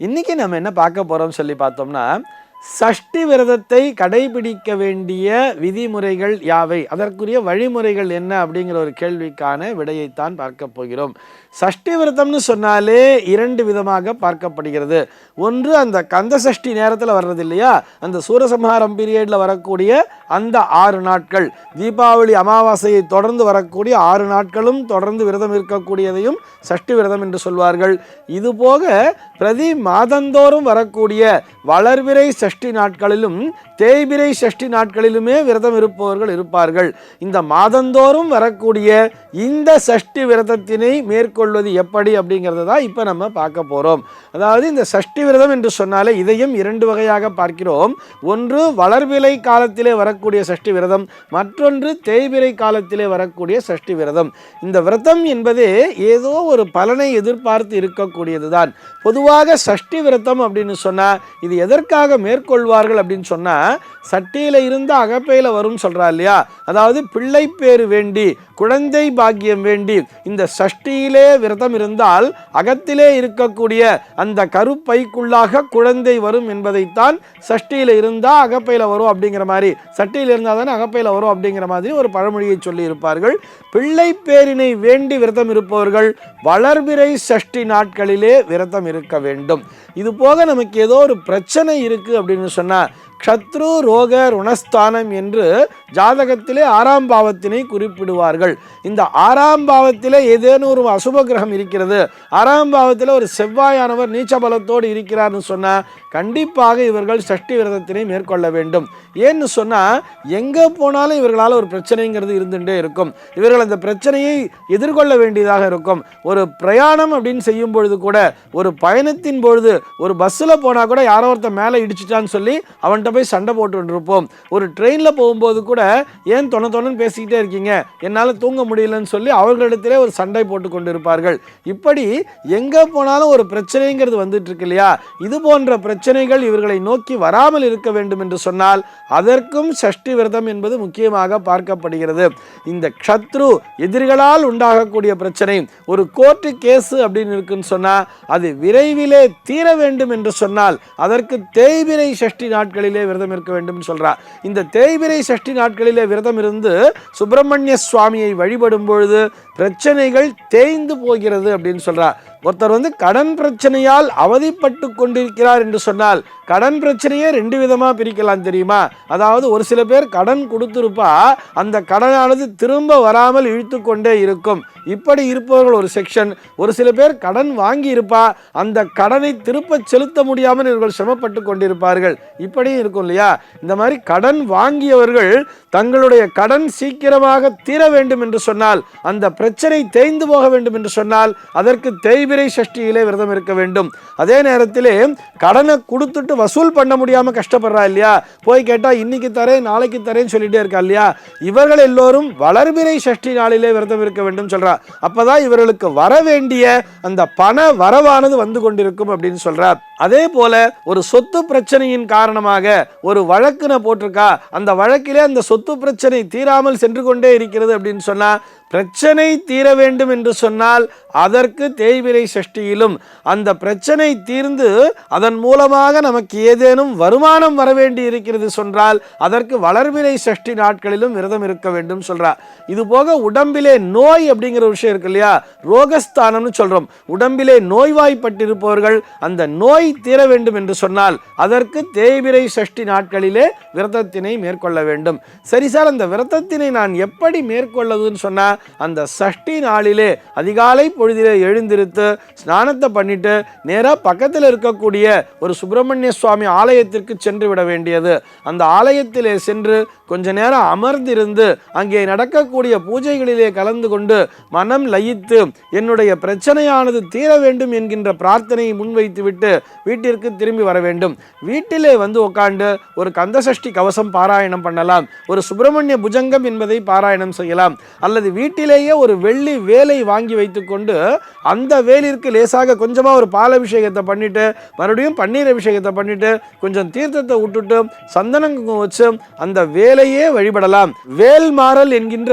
இன்னைக்கு நம்ம என்ன பார்க்க போகிறோம்னு சொல்லி பார்த்தோம்னா சஷ்டி விரதத்தை கடைபிடிக்க வேண்டிய விதிமுறைகள் யாவை? அதற்குரிய வழிமுறைகள் என்ன அப்படிங்கிற ஒரு கேள்விக்கான விடையைத்தான் பார்க்க போகிறோம். சஷ்டி விரதம்னு சொன்னாலே இரண்டு விதமாக பார்க்கப்படுகிறது. ஒன்று அந்த கந்த சஷ்டி நேரத்தில் வர்றது இல்லையா? அந்த சூரசம்ஹாரம் பீரியடில் வரக்கூடிய அந்த ஆறு நாட்கள். தீபாவளி அமாவாசையை தொடர்ந்து வரக்கூடிய ஆறு நாட்களும் தொடர்ந்து விரதம் இருக்கக்கூடியதையும் சஷ்டி விரதம் என்று சொல்வார்கள். இதுபோக பிரதி மாதந்தோறும் வரக்கூடிய வளர்விரை சஷ்டி நாட்களிலும் தேய்பிரை சஷ்டி நாட்களிலுமே விரதம் இருப்பவர்கள் இருப்பார்கள். இந்த மாதந்தோறும் வரக்கூடிய இந்த சஷ்டி விரதத்தினை மேற்கொள்வது எப்படி அப்படிங்கிறத தான் இப்போ நம்ம பார்க்க போகிறோம் அதாவது இந்த சஷ்டி விரதம் என்று சொன்னாலே இதையும் இரண்டு வகையாக பார்க்கிறோம். ஒன்று வளர்விலை காலத்திலே வரக்கூடிய சஷ்டி விரதம். மற்றொன்று தேய்பிரை காலத்திலே வரக்கூடிய சஷ்டி விரதம். இந்த விரதம் என்பதே ஏதோ ஒரு பலனை எதிர்பார்த்து இருக்கக்கூடியது தான் பொதுவாக சஷ்டி விரதம் அப்படின்னு சொன்னால் இது எதற்காக மேற்கொள்வார்கள் அப்படின்னு சொன்னால் சட்டியில் இருந்து அகப்பையில் வரும் சொல்கிறா இல்லையா? அதாவது பிள்ளை பேர் வேண்டி குழந்தை பாக்கியம் வேண்டி இந்த சஷ்டியிலே விரதம் இருந்தால் அகத்திலே இருக்கக்கூடிய அந்த கருப்பைக்குள்ளாக குழந்தை வரும் என்பதைத்தான் சஷ்டியில் இருந்தால் அகப்பையில் வரும் அப்படிங்கிற மாதிரி சட்டியில் இருந்தால் தானே அகப்பையில் வரும் அப்படிங்கிற மாதிரி ஒரு பழமொழியை சொல்லி இருப்பார்கள். பிள்ளை பேரினை வேண்டி விரதம் இருப்பவர்கள் வளர்பிறை சஷ்டி நாட்களிலே விரதம் இருக்க வேண்டும். இது போக நமக்கு ஏதோ ஒரு பிரச்சனை இருக்குது அப்படின்னு சொன்னால் க்ஷத்ரு ரோக ருணஸ்தானம் என்று ஜாதகத்திலே ஆறாம் பாவத்தினை குறிப்பிடுவார்கள். இந்த ஆறாம் பாவத்திலே ஏதேனும் ஒரு அசுப கிரகம் இருக்கிறது. ஆறாம் பாவத்தில் ஒரு செவ்வாயானவர் நீச்ச பலத்தோடு இருக்கிறார்னு சொன்னால் கண்டிப்பாக இவர்கள் சஷ்டி விரதத்தினை மேற்கொள்ள வேண்டும். ஏன்னு சொன்னால் எங்கே போனாலும் இவர்களால் ஒரு பிரச்சனைங்கிறது இருந்துகிட்டே இருக்கும். இவர்கள் அந்த பிரச்சனையை எதிர்கொள்ள வேண்டியதாக இருக்கும். ஒரு பிரயாணம் அப்படின்னு செய்யும் பொழுது கூட ஒரு பயணத்தின் பொழுது ஒரு பஸ்ஸில் போனால் கூட யாரோ ஒருத்தன் மேலே இடிச்சிட்டான்னு சொல்லி அவன்கிட்ட போய் சண்டை போட்டுருப்போம். ஒரு ட்ரெயினில் போகும்போது கூட ஏன் தொண தொணன்னு பேசிக்கிட்டே இருக்கீங்க? என்னால் தூங்க முடியலன்னு சொல்லி அவர்களிடத்திலே ஒரு சண்டை போட்டு கொண்டு இருப்பார்கள் இப்படி எங்கே போனாலும் ஒரு பிரச்சனைங்கிறது வந்துட்டு இருக்கு இல்லையா? இது போன்ற பிரச்சனைகள் இவர்களை நோக்கி வராமல் இருக்க வேண்டும் என்று சொன்னால் அதற்கும் சஷ்டி விரதம் என்பது முக்கியமாக பார்க்கப்படுகிறது. இந்த க்ஷத்ரு எதிரிகளால் உண்டாகக்கூடிய பிரச்சனை ஒரு கோர்ட்டு கேஸு அப்படின்னு இருக்குன்னு சொன்னால் அது விரைவிலே தீர வேண்டும் என்று சொன்னால் அதற்கு தேய்பிரை சஷ்டி நாட்களிலே விரதம் இருக்க வேண்டும் சொல்கிறார் இந்த தேய்பிரை சஷ்டி நாட்களிலே விரதம் இருந்து சுப்பிரமணிய சுவாமியை வழிபடும் பொழுது பிரச்சனைகள் தேய்ந்து போகிறது அப்படின்னு சொல்கிறார் ஒருத்தர் வந்து கடன் பிரச்சனையால் அவதிப்பட்டு கொண்டிருக்கிறார் என்று சொன்னால் கடன் பிரச்சனையே ரெண்டு விதமாக பிரிக்கலாம் தெரியுமா? அதாவது ஒரு சில பேர் கடன் கொடுத்துருப்பா அந்த கடனானது திரும்ப வராமல் இழுத்து கொண்டே இருக்கும். இப்படி இருப்பவர்கள் ஒரு செக்ஷன் ஒரு சில பேர் கடன் வாங்கி இருப்பா அந்த கடனை திருப்ப செலுத்த முடியாமல் இவர்கள் சிரமப்பட்டு கொண்டிருப்பார்கள். இப்படியும் இருக்கும் இல்லையா? இந்த மாதிரி கடன் வாங்கியவர்கள் தங்களுடைய கடன் சீக்கிரமாக தீர வேண்டும் என்று சொன்னால் அந்த பிரச்சனை தேய்ந்து போக வேண்டும் என்று சொன்னால் அதற்கு ஐபிரை சஷ்டியிலே விரதம் இருக்க வேண்டும். அதே நேரத்திலே கடனை கொடுத்துட்டு வசூல் பண்ண முடியாமல் கஷ்டப்படுறா இல்லையா? போய் கேட்டால் இன்னைக்கு தரேன் நாளைக்கு தரேன்னு சொல்லிட்டே இருக்கா இல்லையா? இவர்கள் எல்லோரும் வளர்பிறை சஷ்டி நாளிலே விரதம் இருக்க வேண்டும் சொல்கிறா அப்போ தான் இவர்களுக்கு வர வேண்டிய அந்த பண வரவானது வந்து கொண்டிருக்கும் அப்படின்னு சொல்றார் அதே போல ஒரு சொத்து பிரச்சனையின் காரணமாக ஒரு வழக்குன போட்டிருக்கா அந்த வழக்கிலே அந்த சொத்து பிரச்சனை தீராமல் சென்று கொண்டே இருக்கிறது அப்படின்னு சொன்னால் பிரச்சனை தீர வேண்டும் என்று சொன்னால் அதற்கு தேய்விரை சஷ்டியிலும் அந்த பிரச்சனை தீர்ந்து அதன் மூலமாக நமக்கு ஏதேனும் வருமானம் வர வேண்டி இருக்கிறது சொன்னால் அதற்கு வளர்பிறை சஷ்டி நாட்களிலும் விரதம் இருக்க வேண்டும் சொல்கிறார் இது போக உடம்பிலே நோய் அப்படிங்கிற விஷயம் இருக்கு இல்லையா? ரோகஸ்தானம்னு சொல்கிறோம் உடம்பிலே நோய்வாய்ப்பட்டிருப்பவர்கள் அந்த நோய் தீர வேண்டும் என்று சொன்னால் அதற்கு தேய்பிரை சஷ்டி நாட்களிலே விரதத்தினை மேற்கொள்ள வேண்டும். சரி சார் அந்த விரதத்தினை நான் எப்படி மேற்கொள்ளதுன்னு சொன்னா அந்த சஷ்டி நாளிலே அதிகாலை பொழுதிலே எழுந்திருத்து ஸ்நானத்தை பண்ணிட்டு நேராக பக்கத்தில் இருக்கக்கூடிய ஒரு சுப்பிரமணிய சுவாமி ஆலயத்திற்கு சென்று விட வேண்டியது. அந்த ஆலயத்திலே சென்று கொஞ்ச நேரம் அமர்ந்திருந்து அங்கே நடக்கக்கூடிய பூஜைகளிலே கலந்து கொண்டு மனம் லயித்து என்னுடைய பிரச்சனையானது தீர வேண்டும் என்கின்ற பிரார்த்தனையை முன்வைத்துவிட்டு வீட்டிற்கு திரும்பி வர வேண்டும். வீட்டிலே வந்து உட்காந்து ஒரு கந்தசஷ்டி கவசம் பாராயணம் பண்ணலாம். ஒரு சுப்பிரமணிய புஜங்கம் என்பதை பாராயணம் செய்யலாம். அல்லது வீட்டிலேயே ஒரு வெள்ளி வேலை வாங்கி வைத்துக்கொண்டு அந்த வேலிற்கு லேசாக கொஞ்சமாக ஒரு பால் அபிஷேகத்தை பண்ணிட்டு மறுபடியும் பன்னீர் அபிஷேகத்தை பண்ணிட்டு கொஞ்சம் தீர்த்தத்தை விட்டுட்டு சந்தனம் வச்சு அந்த வேலையே வழிபடலாம். வேல்மாறல் என்கின்ற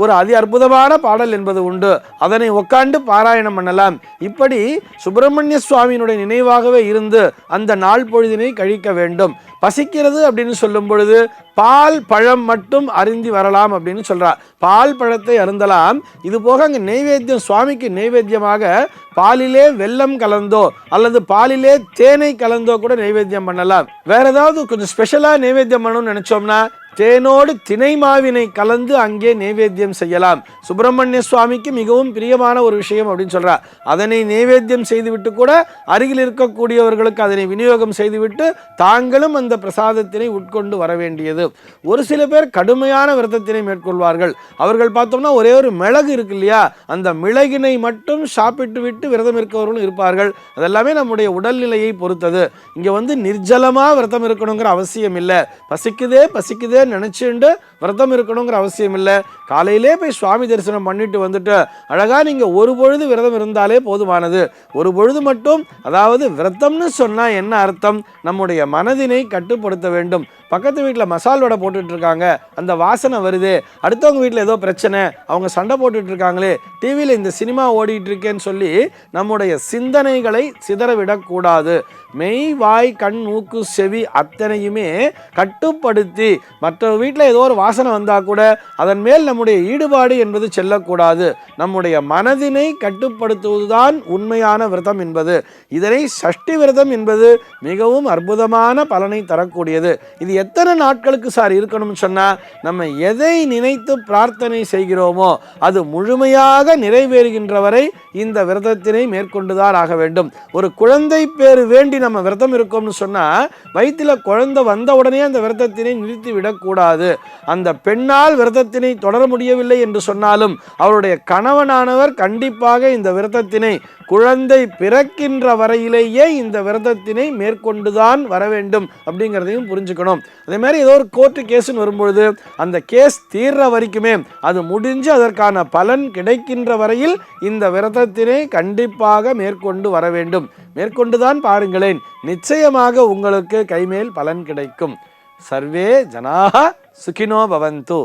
ஒரு அதி அற்புதமான பாடல் என்பது உண்டு. அதனை உட்காந்து பாராயணம் பண்ணலாம். இப்படி சுப்பிரமணிய சுவாமியினுடைய நினைவாகவே இருந்து அந்த நாள் பொழுதினை கழிக்க வேண்டும். பசிக்கிறது அப்படின்னு சொல்லும் பொழுது பால் பழம் மட்டும் அருந்தி வரலாம் அப்படின்னு சொல்கிறார் பால் பழத்தை அருந்தலாம். இது போக அங்கே நெய்வேத்தியம் சுவாமிக்கு நெய்வேத்தியமாக பாலிலே வெல்லம் கலந்தோ அல்லது பாலிலே தேனை கலந்தோ கூட நெய்வேத்தியம் பண்ணலாம். வேற ஏதாவது கொஞ்சம் ஸ்பெஷலாக நெய்வேத்தியம் பண்ணணும்னு நினைச்சோம்னா தேனோடு தினை மாவினை கலந்து அங்கே நைவேத்தியம் செய்யலாம். சுப்பிரமணிய சுவாமிக்கு மிகவும் பிரியமான ஒரு விஷயம் அப்படின்னு சொல்கிறார் அதனை நைவேத்தியம் செய்துவிட்டு கூட அருகில் இருக்கக்கூடியவர்களுக்கு அதனை விநியோகம் செய்துவிட்டு தாங்களும் அந்த பிரசாதத்தினை உட்கொண்டு வர வேண்டியது. ஒரு சில பேர் கடுமையான விரதத்தினை மேற்கொள்வார்கள். அவர்கள் பார்த்தோம்னா ஒரே ஒரு மிளகு இருக்கு இல்லையா? அந்த மிளகினை மட்டும் சாப்பிட்டு விட்டு விரதம் இருக்கவர்களும் இருப்பார்கள். அதெல்லாமே நம்முடைய உடல்நிலையை பொறுத்தது. இங்கே வந்து நிர்ஜலமாக விரதம் இருக்கணுங்கிற அவசியம் இல்லை. பசிக்குதே பசிக்குதே நினச்சிண்டு விரதம் இருக்கணுங்கிற அவசியம் இல்லை. காலையிலே போய் சுவாமி தரிசனம் பண்ணிட்டு வந்துட்டு அழகாக நீங்கள் ஒரு பொழுது விரதம் இருந்தாலே போதுமானது. ஒரு பொழுது மட்டும் அதாவது விரதம்னு சொன்னால் என்ன அர்த்தம்? நம்முடைய மனதினை கட்டுப்படுத்த வேண்டும். பக்கத்து வீட்டில் மசால் வடை போட்டுட்டு இருக்காங்க அந்த வாசனை வருது. அடுத்தவங்க வீட்டில் ஏதோ பிரச்சனை அவங்க சண்டை போட்டுட்டு இருக்காங்களே டிவியில் இந்த சினிமா ஓடிட்டு இருக்கேன்னு சொல்லி நம்முடைய சிந்தனைகளை சிதற விடக்கூடாது மெய் வாய் கண் மூக்கு செவி அத்தனையுமே கட்டுப்படுத்தி மற்ற வீட்டில் ஏதோ ஒரு வாசனை வந்தால் கூட அதன் மேல் நம்முடைய ஈடுபாடு என்பது செல்லக்கூடாது. நம்முடைய மனதினை கட்டுப்படுத்துவதுதான் உண்மையான விரதம் என்பது. இதனை சஷ்டி விரதம் என்பது மிகவும் அற்புதமான பலனை தரக்கூடியது. இது எத்தனை நாட்களுக்கு சார் இருக்கணும்னு சொன்னால் நம்ம எதை நினைத்து பிரார்த்தனை செய்கிறோமோ அது முழுமையாக நிறைவேறுகின்ற வரை இந்த விரதத்தினை மேற்கொண்டுதான் ஆக வேண்டும். ஒரு குழந்தை பேர் வேண்டி நம்ம விரதம் இருக்கோம்னு சொன்னால் வயிற்றில் குழந்தை வந்த உடனே அந்த விரதத்தினை நிறுத்தி விடக்கூடாது. அந்த பெண்ணால் விரதத்தினை தொடர முடியவில்லை என்று சொன்னாலும் அவருடைய கணவனானவர் கண்டிப்பாக இந்த விரதத்தினை குழந்தை பிறக்கின்ற வரையிலேயே இந்த விரதத்தினை மேற்கொண்டுதான் வர வேண்டும் அப்படிங்கிறதையும் புரிஞ்சுக்கணும். அதே மாதிரி ஏதோ ஒரு கோர்ட்டு கேஸுன்னு வரும்பொழுது அந்த கேஸ் தீர்ற வரைக்குமே அது முடிஞ்சு அதற்கான பலன் கிடைக்கின்ற வரையில் இந்த விரதத்தினை கண்டிப்பாக மேற்கொண்டு வர வேண்டும். மேற்கொண்டுதான் பாருங்களேன் நிச்சயமாக உங்களுக்கு கைமேல் பலன் கிடைக்கும். சர்வே ஜனாக சுகினோ பவந்து.